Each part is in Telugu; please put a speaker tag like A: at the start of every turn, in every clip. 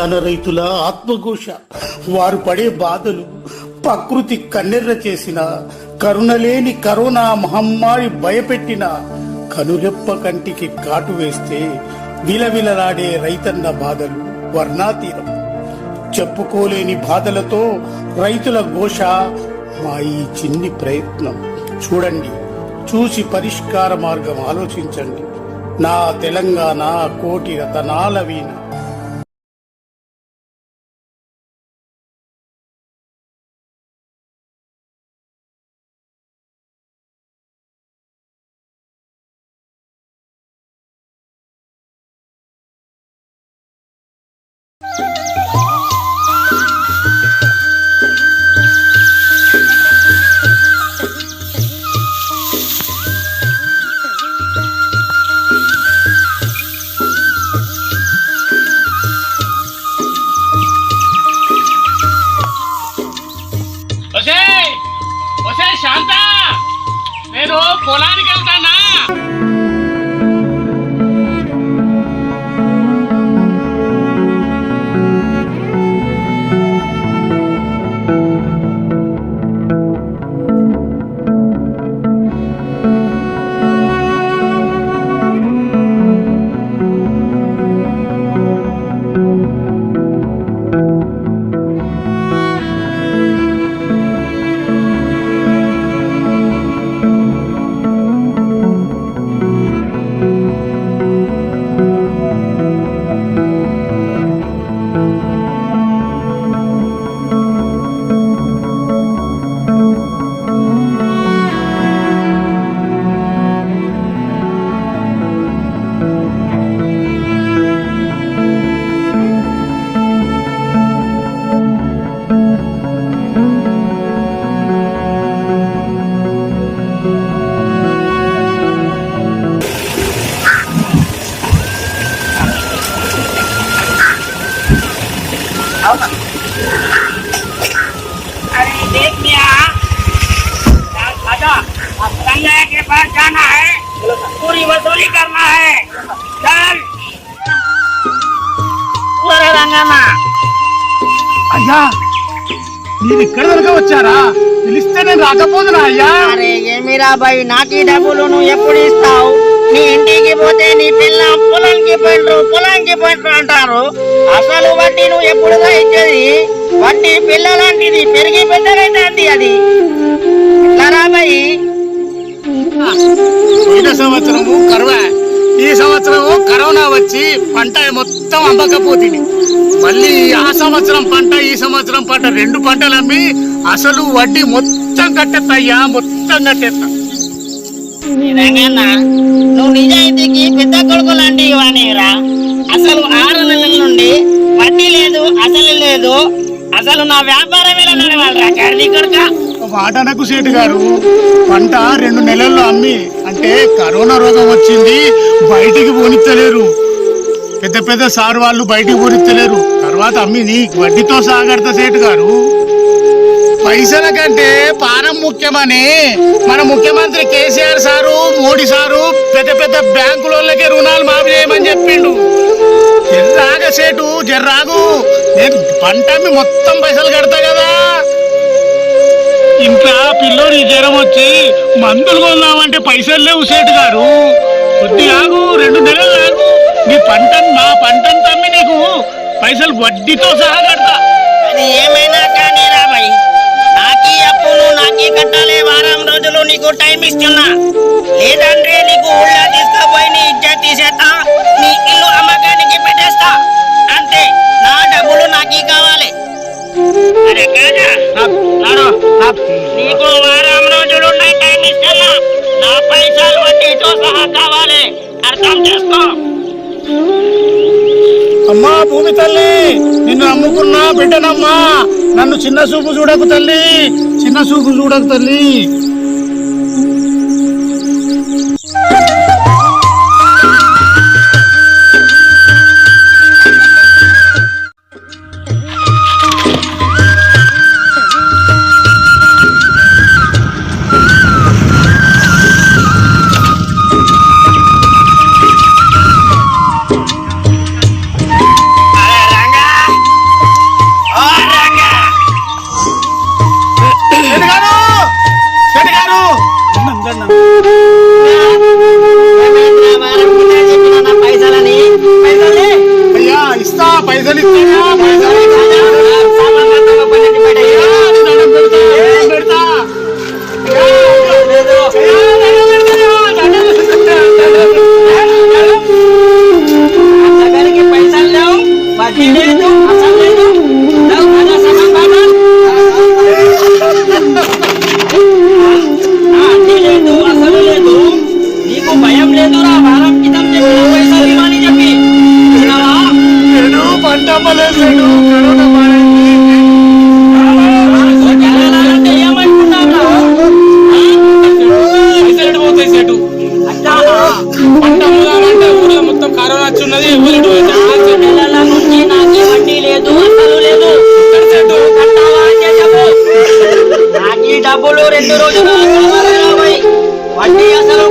A: తెలంగాణ రైతుల ఆత్మఘోష. వారు పడే బాధలు ప్రకృతి కన్నెర్ర చేసిన కరుణలేని కరోనా మహమ్మారి భయపెట్టిన కనురెప్ప కంటికి కాటు వేస్తే విలవిలలాడే రైతన్న బాధలు వర్ణాతీరం చెప్పుకోలేని బాధలతో రైతుల ఘోష మా ఈ చిన్ని ప్రయత్నం. చూడండి చూసి పరిష్కార మార్గం ఆలోచించండి. నా తెలంగాణ కోటి రతనాల వీణ.
B: నేను
C: अरे देख लिया राजा संजय के पास जाना है पूरी वसूली करना है चल पूरे रंगना
A: అయ్యా నేను ఇక్కడ వరకు వచ్చారా పిలిస్తే నేను రాకపోదునా అయ్యా
C: అరే ఏమిరా బాయ్ నాకు ఈ డబ్బులు నువ్వు ఎప్పుడు ఇస్తావు నీ ఇంటికి పోతే నీ పిల్ల పొలానికి పోయిండ్రు పొలానికి పోయిండ్రు అంటారు. అసలు వడ్డీ నువ్వు ఎప్పుడుగా ఇచ్చేది వడ్డీ పిల్లలాంటిది పెరిగి పెద్దగైతుంది అది ఎట్లా బాయ్?
A: పోయిన సంవత్సరము కరువా? ఈ సంవత్సరము కరోనా వచ్చి పంట మొత్తం అమ్మకపోతుంది మళ్ళీ ఆ సంవత్సరం పంట ఈ సంవత్సరం పంట రెండు పంటలు అమ్మి అసలు వడ్డీ మొత్తం కట్టెత్తయ్యా మొత్తం కట్టేస్తా.
C: రంగన్న నువ్వు నిజాయితీకి పెద్ద కొడుకు లాంటి వాణిరా అసలు ఆరు నెలల నుండి వడ్డీ లేదు అసలు లేదు. అసలు నా వ్యాపారం ఎలా నడవాలరా కర్ణీ కొడుక?
A: వాటనకు సేటు గారు పంట రెండు నెలల్లో అమ్మి అంటే కరోనా రోగం వచ్చింది బయటికి పోనిచ్చలేరు పెద్ద పెద్ద సార్ వాళ్ళు బయటికి పోనిత్తలేరు. తర్వాత అమ్మి నీ వడ్డీతో సాగడతా సేటు గారు. పైసల కంటే పానం ముఖ్యమని మన ముఖ్యమంత్రి కేసీఆర్ సారు మోడీ సారు పెద్ద పెద్ద బ్యాంకులకే రుణాలు మాఫీ చేయమని చెప్పిండు. జర్రాగ సేటు జర్రాగు. నేను పంట అమ్మి మొత్తం పైసలు కడతా కదా. ఇంట్లో పిల్లోడి జ్వరం వచ్చి మందులు కొందామంటే పైసలు లేవు సేటు గారు. కొద్ది ఆగు రెండు నెలలు ఆగు. నీ పంట నా పంటను తమ్మి నీకు పైసలు వడ్డీతో సహా కడతా.
C: అది ఏమైనా కానీ బాకీ నాకీ కట్టాలి వారం రోజులు నీకు టైం ఇస్తున్నా. లేదంటే నీకు ఊళ్ళో తీసుకుపోయి నీ ఇజ్జత్ తీసేస్తా నీ ఇల్లు అమ్మకానికి పెట్టేస్తా. అంతే నా డబ్బులు నాకీ కావాలి. అరే కాదా? నీకు వారం రోజులు టైం ఇస్తున్నా. నా పైసలు వడ్డీతో సహా కావాలి. అర్థం చేసుకో.
A: అమ్మా భూమి తల్లి నిన్ను నమ్ముకున్నా బిడ్డనమ్మా. నన్ను చిన్న చూపు చూడకు తల్లి చిన్న చూపు చూడకు తల్లి.
C: పైసలని పైసలే
A: అయ్యా ఇస్తా పైసలు ఇస్తా పైసలు ఇస్తా. అయ్యా, దండం పెడతా, పంట
B: అమ్ముదామంటే ఊర్లో మొత్తం కరోనా వచ్చి ఉన్నది
C: వడ్డీ లేదు అసలు లేదు. డబ్బులు రెండు రోజులు. వడ్డీ అసలు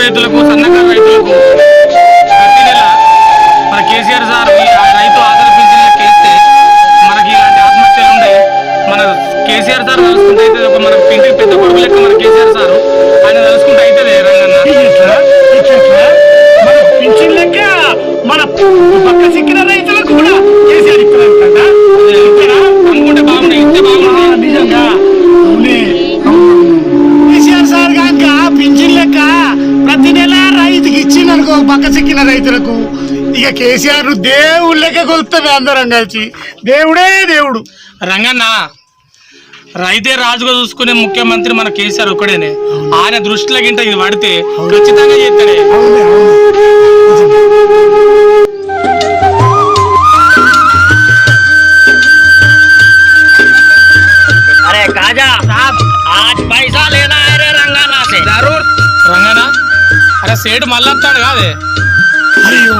B: రైతులకు సన్నకారు రైతులకు ప్రతి నెల మన కేసీఆర్ సార్ రైతు ఆదరణ పింఛన్ లెక్క మనకి ఇలాంటి ఆత్మహత్యలు ఉండే మన కేసీఆర్ సార్ తలుసుకుంటే అయితే ఒక మన ఇంటికి పెద్ద కొడుకు లెక్క మన కేసీఆర్ సార్ ఆయన తలుసుకుంటే అయితే రంగన్న
A: మన పింఛన్ లెక్క మన పక్క సిక్కిన రైతులకు కూడా కేసీఆర్ ఇస్తున్నాడు కేసీఆర్ దేవుడు లెక్క కొలుస్తామే అందరం కలిసి. దేవుడే దేవుడు.
B: రంగన్న రైతే రాజుగా చూసుకునే ముఖ్యమంత్రి మన కేసీఆర్ ఒక్కడేనే. ఆయన దృష్టిలో గింట ఇది పడితే ఖచ్చితంగా చేస్తాడే.
C: అరే కాజా పైసా లేనా
B: అరే రంగానా అరే సేటు మళ్ళొస్తాడు కాదే.
A: అయ్యో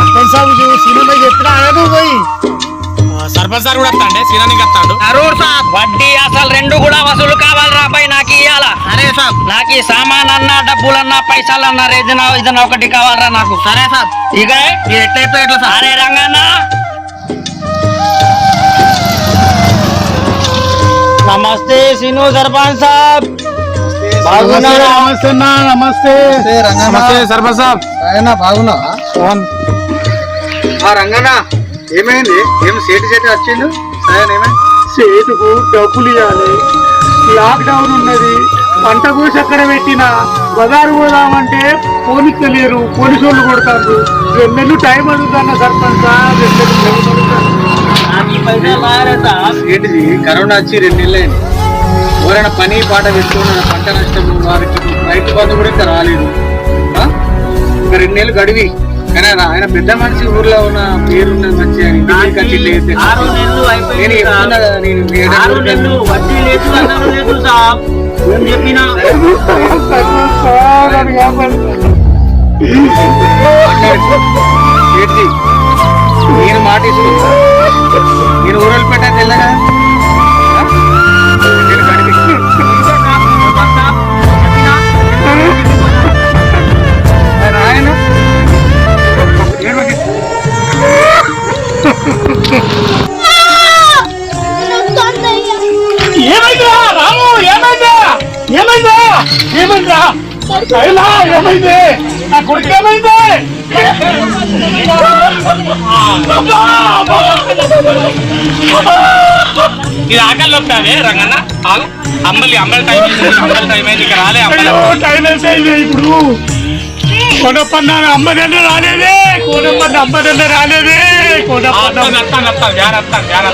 A: సర్పంచ్ సాబు సినిమా చెప్పినా ఆయన పోయి.
B: సర్పంచ్ సార్ కూడా వస్తాండే శ్రీరానికి వస్తాడు
C: జరూర్ సాబ్ వడ్డీ అసలు రెండు కూడా వసూలు కావాలి రాబాయ్ నాకు ఇయ్యాలా. సరే సాబ్. నాకు ఈ సామాన్ అన్నా డబ్బులన్నా పైసలన్నా రేజన ఇదన్నా ఒకటి కావాలరా నాకు. సరే సాబ్. ఇక ఎట్లా ఎట్లా సార్ అరే రంగన్న. నమస్తే సిను సర్పంచ్ సాబ్. బాగున్నారా?
A: నమస్తే నమస్తే.
B: నమస్తే సర్పంచ్ సాబ్.
D: ఆయన ఆ రంగన్న ఏమైంది? ఏం సేటు సేటు వచ్చిండు? సాయన్ ఏమైంది?
A: చేతుకు డబ్బులు ఇవ్వాలి లాక్డౌన్ ఉన్నది. పంట కోసి అక్కడ పెట్టిన బజారు పోదామంటే పోలీసులేరు పోలీసు వాళ్ళు కొడతారు రెండు నెలలు టైం అడుగుతాను సర్పంచ్.
D: ఏంటిది? కరోనా వచ్చి రెండు నెలలు అయింది ఎవరైనా పని పాట పెట్టుకున్న పంట నష్టం వారికి రైతు బంధు కూడా ఇంకా రాలేదు. రెండు నెలలు గడివి. కానీ ఆయన- పెద్ద మనిషి ఊర్లో ఉన్న పేరున్న మంచి నేను
C: అయిపోయింది
D: చెప్తున్నా
C: సాబ్.
B: ఇది ఆకలి వస్తానే రంగన్న? ఆగు. అంబలి అంబలి టైం అంబలి టైం అయింది ఇక రాలే అంబలి.
A: టైం అయిపోయింది ఇప్పుడు? కొనపన్న అమ్మదన్న రాలేదే కొనపన్న అమ్మదన్న రాలేదే కొనపన్న
B: వస్తాను వస్తాను వస్తాను ధ్యాన్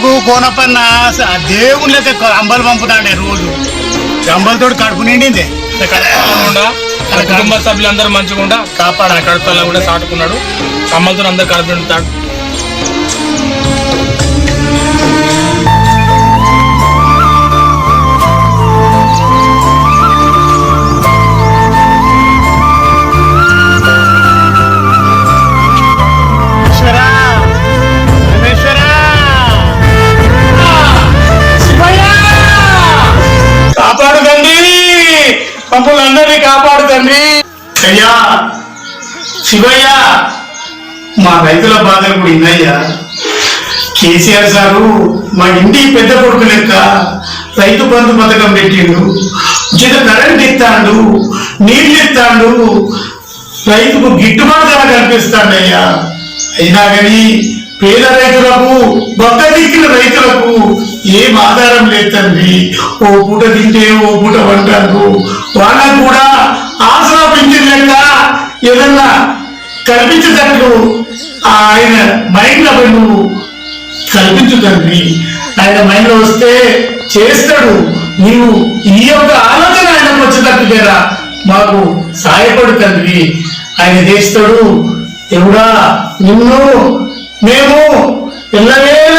A: కోనపన్న స- దేవుళ్ళకి అంబలు పంపుతాడే రోజు. అంబలతో కడుపు నిండింది.
B: కుటుంబ సభ్యులందరూ మంచిగా ఉండా కాపాడాలి. కడుపులో కూడా సాటుకున్నాడు. కమ్మలతో అందరు కడుపు నిండుతాడు.
A: అయ్యా శివయ్య! మా రైతుల బాధలు కూడా ఇన్నయ్యా. కేసీఆర్ సారు మా ఇంటి పెద్ద కొడుకు లెక్క రైతు బంధు పథకం పెట్టిండు. ఉచిత కరెంట్ ఇస్తాడు నీళ్ళు ఇస్తాడు. రైతుకు గిట్టుబాటు ధర కల్పిస్తాడయ్యా. అయినా కానీ పేద రైతులకు బొక్క దిక్కిన రైతులకు ఏం ఆధారం లేదు తండ్రి. ఓ పూట తింటే ఓ పూట వంటారు వాళ్ళకు కూడా ఆసరా పెంచిన లెక్క ఏదన్నా కల్పించేటట్లు ఆయన మైండ్లో నువ్వు కల్పించు తండ్రి ఆయన మైండ్లో వస్తే చేస్తాడు. నీవు ఈ యొక్క ఆలోచన ఆయనకు వచ్చేటట్టు లేరా మాకు సహాయపడు తండ్రి ఆయన చేస్తాడు. ఎవడా నిన్ను మేము ఎల్లవేళ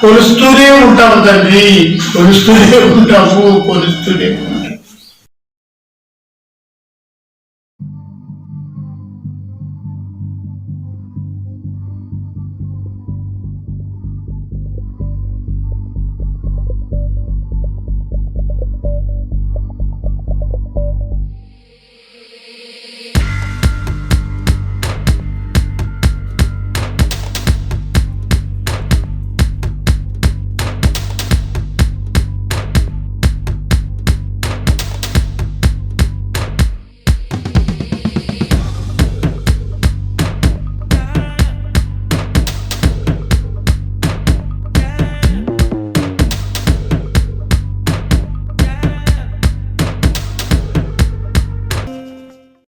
A: కొలుస్తూనే ఉంటాము తండ్రి కొలుస్తూనే ఉంటాము కొలుస్తూనే ఉంటాము.